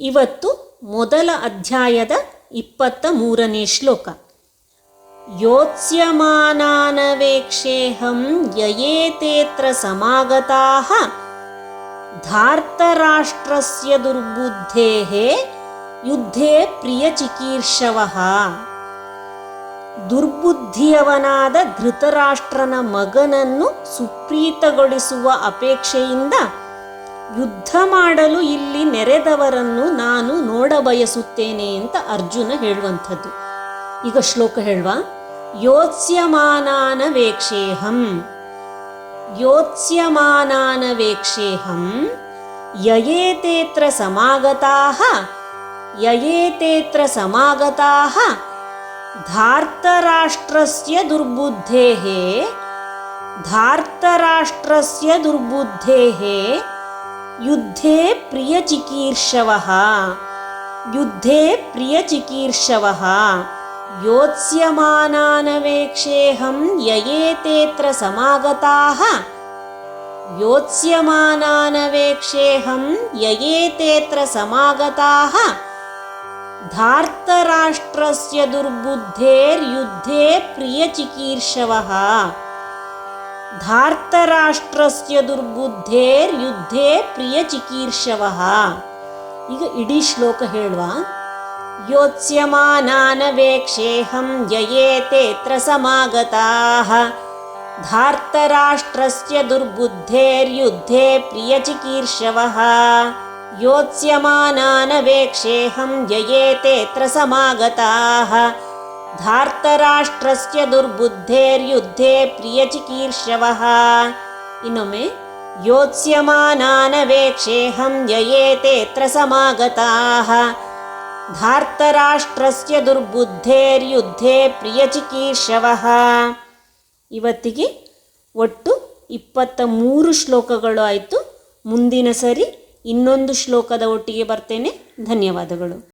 ಇವತ್ತು ಮೊದಲ ಅಧ್ಯಾಯದ ಇಪ್ಪತ್ತ ಮೂರನೇ ಶ್ಲೋಕ. ಯೋತ್ಸ್ಯಮಾನಾನವೇಕ್ಷೇಹಂ ಯಯೇತೇತ್ರ ಸಮಾಗತಾಃ ಧಾರ್ತರಾಷ್ಟ್ರಸ್ಯ ದುರ್ಬುದ್ಧೇಃ ಯುದ್ಧೇ ಪ್ರಿಯಚಿಕೀರ್ಷವಃ ದುರ್ಬುದ್ಧಿಯವನಾದ ಧೃತರಾಷ್ಟ್ರನ ಮಗನನ್ನು ಸುಪ್ರೀತಗೊಳಿಸುವ ಅಪೇಕ್ಷೆಯಿಂದ ಯುದ್ಧ ಮಾಡಲು ಇಲ್ಲಿ ನೆರೆದವರನ್ನು ನಾನು ನೋಡಬಯಸುತ್ತೇನೆ ಅಂತ ಅರ್ಜುನ ಹೇಳುವಂಥದ್ದು. ಈಗ ಶ್ಲೋಕ ಹೇಳುವ ಯೋತ್ಸ್ಯಮಾನಾನವೇಕ್ಷೇಹಂ ಯೋತ್ಸ್ಯಮಾನಾನವೇಕ್ಷೇಹಂ ಯಯೇತೇತ್ರ ಸಮಾಗತಾಃ ಯಯೇತೇತ್ರ ಸಮಾಗತಾಃ ಧಾರ್ತರಾಷ್ಟ್ರಸ್ಯ ದುರ್ಬುದ್ಧೇಹೇ, ಧಾರ್ತರಾಷ್ಟ್ರಸ್ಯ युद्धे प्रियचिकीर्षवः। युद्धे प्रियचिकीर्षवः। योत्स्यमानानपेक्षेऽहं ययेतेऽत्र समागताः। योत्स्यमानानवेक्षेऽहं यये तेऽत्र समागताः। धार्तराष्ट्रस्य दुर्बुद्धेर्युद्धे प्रियचिकीर्षवः। ಧಾರ್ತರಾಷ್ಟ್ರಸ್ಯ ದುರ್ಬುದ್ಧೇರ್ಯುದ್ಧೇ ಪ್ರಿಯಚಿಕೀರ್ಷವಃ ಈಗ ಇಡೀ ಶ್ಲೋಕ ಹೇಳುವ? ಯೋತ್ಸ್ಯಮಾನಾನವೇಕ್ಷೇಹಂ ಯಯೇತೇತ್ರ ಸಮಾಗತಾಃ ಧಾರ್ತರಾಷ್ಟ್ರಸ್ಯ ದುರ್ಬುದ್ಧೇರ್ಯುದ್ಧೇ ಪ್ರಿಯಚಿಕೀರ್ಷವಃ ಯೋತ್ಸ್ಯಮಾನಾನವೇಕ್ಷೇಹಂ ಯಯೇತೇತ್ರ ಸಮಾಗತಾಃ ಧಾರ್ತರಾಷ್ಟ್ರಸ್ಯ ದುರ್ಬುದ್ಧೇರ್ಯುದ್ಧೇ ಪ್ರಿಯಚಿಕೀರ್ಷವಃ. ಇನ್ನೊಮ್ಮೆ, ಯೋತ್ಸ್ಯಮಾನಾನವೇಕ್ಷೇಹಂ ಯಯೇತೇತ್ರ ಸಮಾಗತಾಃ ಧಾರ್ತರಾಷ್ಟ್ರಸ್ಯ ದುರ್ಬುದ್ಧೇರ್ಯುದ್ಧೇ ಪ್ರಿಯಚಿಕೀರ್ಷವಃ. ಇವತ್ತಿಗೆ ಒಟ್ಟು ಇಪ್ಪತ್ತ ಮೂರು ಶ್ಲೋಕಗಳು ಆಯಿತು. ಮುಂದಿನ ಸರಿ ಇನ್ನೊಂದು ಶ್ಲೋಕದ ಒಟ್ಟಿಗೆ ಬರ್ತೇನೆ. ಧನ್ಯವಾದಗಳು.